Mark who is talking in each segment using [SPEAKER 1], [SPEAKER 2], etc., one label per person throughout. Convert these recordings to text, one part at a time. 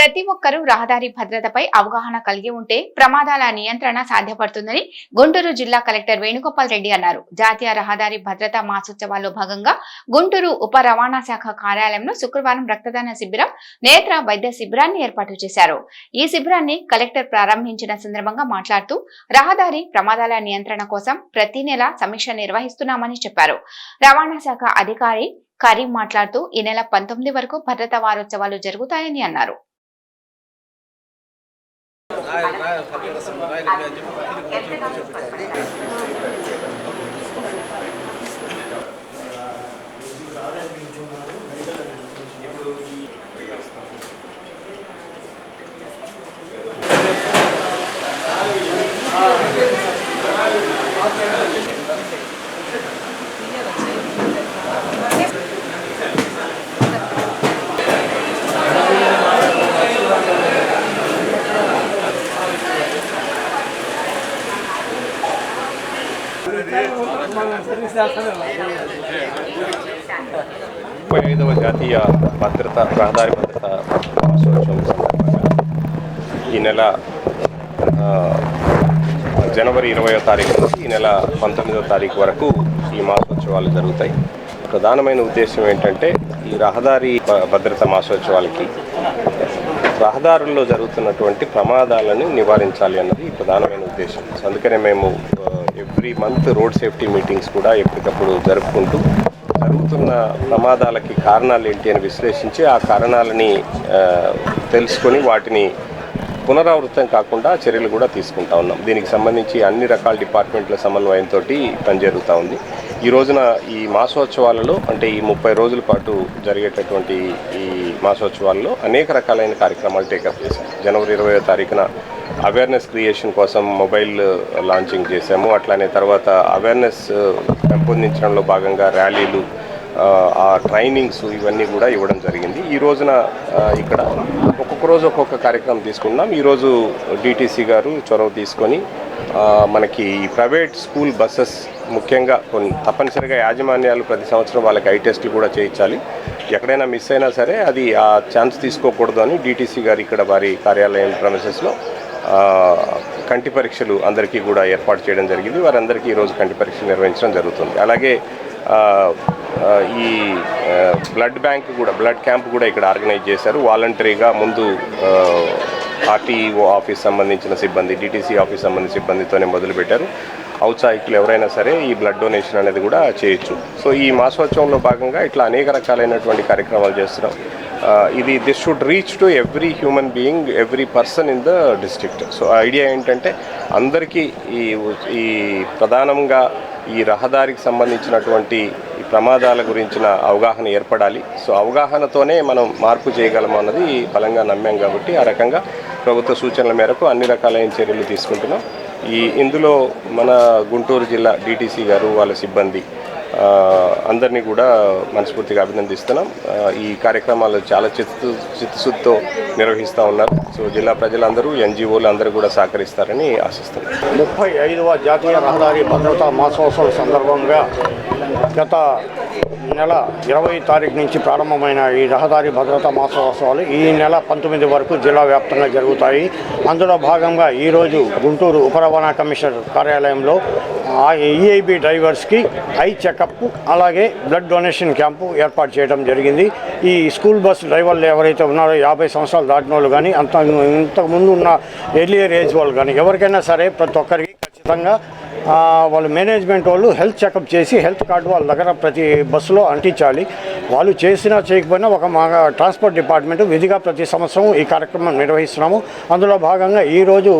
[SPEAKER 1] ప్రతి ఒక్కరూ రహదారి భద్రతపై అవగాహన కలిగి ఉంటే ప్రమాదాల నియంత్రణ సాధ్యపడుతుందని గుంటూరు జిల్లా కలెక్టర్ వేణుగోపాల్ రెడ్డి అన్నారు. జాతీయ రహదారి భద్రతా మాసోత్సవాల్లో భాగంగా గుంటూరు ఉప రవాణా శాఖ కార్యాలయంలో శుక్రవారం రక్తదాన శిబిరం నేత్ర వైద్య శిబిరాన్ని ఏర్పాటు చేశారు. ఈ శిబిరాన్ని కలెక్టర్ ప్రారంభించిన సందర్భంగా మాట్లాడుతూ రహదారి ప్రమాదాల నియంత్రణ కోసం ప్రతి నెల సమీక్ష నిర్వహిస్తున్నామని చెప్పారు. రవాణా శాఖ అధికారి కరీం మాట్లాడుతూ ఈ నెల పంతొమ్మిది వరకు భద్రతా వారోత్సవాలు జరుగుతాయని అన్నారు.
[SPEAKER 2] काय काय खाली रस्म काय ముప్పై ఐదవ జాతీయ భద్రత రహదారి భద్రత మాసోత్సవం సందర్భంగా ఈ నెల జనవరి ఇరవయో తారీఖు నుంచి ఈ నెల పంతొమ్మిదవ తారీఖు వరకు ఈ మాసోత్సవాలు జరుగుతాయి. ప్రధానమైన ఉద్దేశం ఏంటంటే ఈ రహదారి భద్రత మాసోత్సవాలకి రహదారుల్లో జరుగుతున్నటువంటి ప్రమాదాలను నివారించాలి అన్నది ప్రధానమైన ఉద్దేశం. అందుకనే మేము every month road safety meetings కూడా ఎప్పటికప్పుడు జరుపుకుంటూ జరుగుతున్న ప్రమాదాలకి కారణాలు ఏంటి అని విశ్లేషించి ఆ కారణాలని తెలుసుకొని వాటిని పునరావృతం కాకుండా చర్యలు కూడా తీసుకుంటా ఉన్నాం. దీనికి సంబంధించి అన్ని రకాల డిపార్ట్మెంట్ల సమన్వయంతో పనిజరుగుతూ ఉంది. ఈ రోజున ఈ మాసోత్సవాలలో అంటే ఈ ముప్పై రోజుల పాటు జరిగేటటువంటి ఈ మాసోత్సవాల్లో అనేక రకాలైన కార్యక్రమాలు టేకప్ చేశాం. జనవరి ఇరవై తారీఖున అవేర్నెస్ క్రియేషన్ కోసం మొబైల్ లాంచింగ్ చేశాము. అట్లానే తర్వాత అవేర్నెస్ పెంపొందించడంలో భాగంగా ర్యాలీలు ఆ, ట్రైనింగ్స్ ఇవన్నీ కూడా ఇవ్వడం జరిగింది. ఈ రోజున ఇక్కడ ఒక్కొక్క రోజు ఒక్కొక్క కార్యక్రమం తీసుకున్నాం ఈరోజు డిటీసీ గారు చొరవ తీసుకొని మనకి ప్రైవేట్ స్కూల్ బస్సెస్ ముఖ్యంగా కొన్ని తప్పనిసరిగా యాజమాన్యాలు ప్రతి సంవత్సరం వాళ్ళకి ఐ టెస్ట్లు కూడా చేయించాలి. ఎక్కడైనా మిస్ అయినా సరే అది ఆ ఛాన్స్ తీసుకోకూడదు అని డీటీసీ గారు ఇక్కడ వారి కార్యాలయం ప్రమిసెస్లో కంటి పరీక్షలు అందరికీ కూడా ఏర్పాటు చేయడం జరిగింది. వారందరికీ ఈరోజు కంటి పరీక్షలు నిర్వహించడం జరుగుతుంది. అలాగే ఈ బ్లడ్ బ్యాంక్ కూడా బ్లడ్ క్యాంప్ కూడా ఇక్కడ ఆర్గనైజ్ చేశారు. వాలంటరీగా ముందు ఆర్టీఓ ఆఫీస్ సంబంధించిన సిబ్బంది డిటీసీ ఆఫీస్ సంబంధించిన సిబ్బందితోనే మొదలుపెట్టారు. ఔత్సాహికులు ఎవరైనా సరే ఈ బ్లడ్ డొనేషన్ అనేది కూడా చేయొచ్చు. సో ఈ మాసోత్సవంలో భాగంగా ఇట్లా అనేక రకాలైనటువంటి కార్యక్రమాలు చేస్తున్నాం. ఇది this should reach to every human being every person in the district so idea ఏంటంటే అందరికీ ఈ ఈ ప్రధానంగా ఈ రహదారికి సంబంధించినటువంటి ప్రమాదాల గురించిన అవగాహన ఏర్పడాలి. సో అవగాహనతోనే మనం మార్పు చేయగలం అన్నది బలంగా నమ్మాం కాబట్టి ఆ రకంగా ప్రభుత్వ సూచనల మేరకు అన్ని రకాలైన చర్యలు తీసుకుంటున్నాం. ఈ ఇందులో మన గుంటూరు జిల్లా డిటీసీ గారు వాళ్ళ సిబ్బంది అందరినీ కూడా మనస్ఫూర్తిగా అభినందిస్తున్నాం. ఈ కార్యక్రమాలు చాలా చిత్తు చిత్తశుద్ధితో నిర్వహిస్తూ ఉన్నారు. సో జిల్లా ప్రజలందరూ ఎన్జిఓలు అందరూ కూడా సహకరిస్తారని ఆశిస్తున్నాం.
[SPEAKER 3] ముప్పై ఐదవ జాతీయ రహదారి భద్రతా మాసోత్సవం సందర్భంగా గత నెల ఇరవై తారీఖు నుంచి ప్రారంభమైన ఈ రహదారి భద్రతా మాసోత్సవాలు ఈ నెల పంతొమ్మిది వరకు జిల్లా వ్యాప్తంగా జరుగుతాయి. అందులో భాగంగా ఈరోజు గుంటూరు ఉప రవాణా కమిషనర్ కార్యాలయంలో ఈఐబి డ్రైవర్స్కి ఐ చెకప్ అలాగే బ్లడ్ డొనేషన్ క్యాంపు ఏర్పాటు చేయడం జరిగింది. ఈ స్కూల్ బస్ డ్రైవర్లు ఎవరైతే ఉన్నారో యాభై సంవత్సరాలు దాటిన వాళ్ళు కానీ అంత ఇంతకుముందు ఉన్న ఎర్లియర్ ఏజ్ వాళ్ళు కానీ ఎవరికైనా సరే ప్రతి ఒక్కరికి ఖచ్చితంగా వాళ్ళ మేనేజ్మెంట్ వాళ్ళు హెల్త్ చెకప్ చేసి హెల్త్ కార్డు వాళ్ళ దగ్గర ప్రతి బస్సులో అంటించాలి. వాళ్ళు చేసినా చేయకపోయినా ఒక మా ట్రాన్స్పోర్ట్ డిపార్ట్మెంట్ విధిగా ప్రతి సంవత్సరం ఈ కార్యక్రమం నిర్వహిస్తున్నాము. అందులో భాగంగా ఈరోజు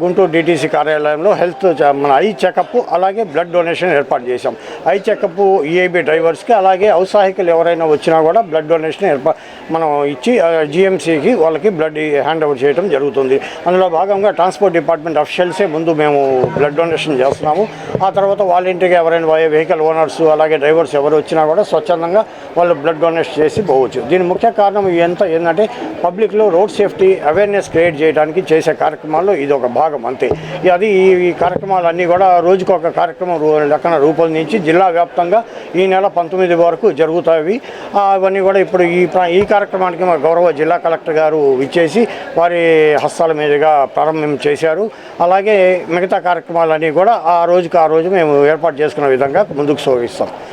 [SPEAKER 3] గుంటూరు డిటీసీ కార్యాలయంలో హెల్త్ మన ఐ చెకప్ అలాగే బ్లడ్ డొనేషన్ ఏర్పాటు చేశాం. ఐ చెకప్ ఈఐబి డ్రైవర్స్కి అలాగే ఔత్సాహికులు ఎవరైనా వచ్చినా కూడా బ్లడ్ డొనేషన్ ఏర్పా మనం ఇచ్చి జిఎంసీకి వాళ్ళకి బ్లడ్ హ్యాండ్ ఓవర్ చేయడం జరుగుతుంది. అందులో భాగంగా ట్రాన్స్పోర్ట్ డిపార్ట్మెంట్ అఫీషియల్సే ముందు మేము బ్లడ్ డొనేషన్ చేస్తున్నాము. ఆ తర్వాత వాళ్ళ ఇంటికి ఎవరైనా వెహికల్ ఓనర్స్ అలాగే డ్రైవర్స్ ఎవరు వచ్చినా కూడా స్వచ్ఛందంగా వాళ్ళు బ్లడ్ డొనేషన్ చేసి పోవచ్చు. దీని ముఖ్య కారణం ఎంత ఏంటంటే పబ్లిక్లో రోడ్ సేఫ్టీ అవేర్నెస్ క్రియేట్ చేయడానికి చేసే కార్యక్రమాల్లో ఇది ఒక భాగం అంతే. అది ఈ కార్యక్రమాలు కార్యక్రమాలన్నీ కూడా రోజుకు ఒక కార్యక్రమం లెక్కన రూపొందించి జిల్లా వ్యాప్తంగా ఈ నెల పంతొమ్మిది వరకు జరుగుతాయి. అవన్నీ కూడా ఇప్పుడు ఈ ఈ కార్యక్రమానికి మా గౌరవ జిల్లా కలెక్టర్ గారు ఇచ్చేసి వారి హస్తాల మీదుగా ప్రారంభం చేశారు. అలాగే మిగతా కార్యక్రమాలన్నీ కూడా ఆ రోజుకి ఆ రోజు మేము ఏర్పాటు చేసుకున్న విధంగా ముందుకు సాగిస్తాం.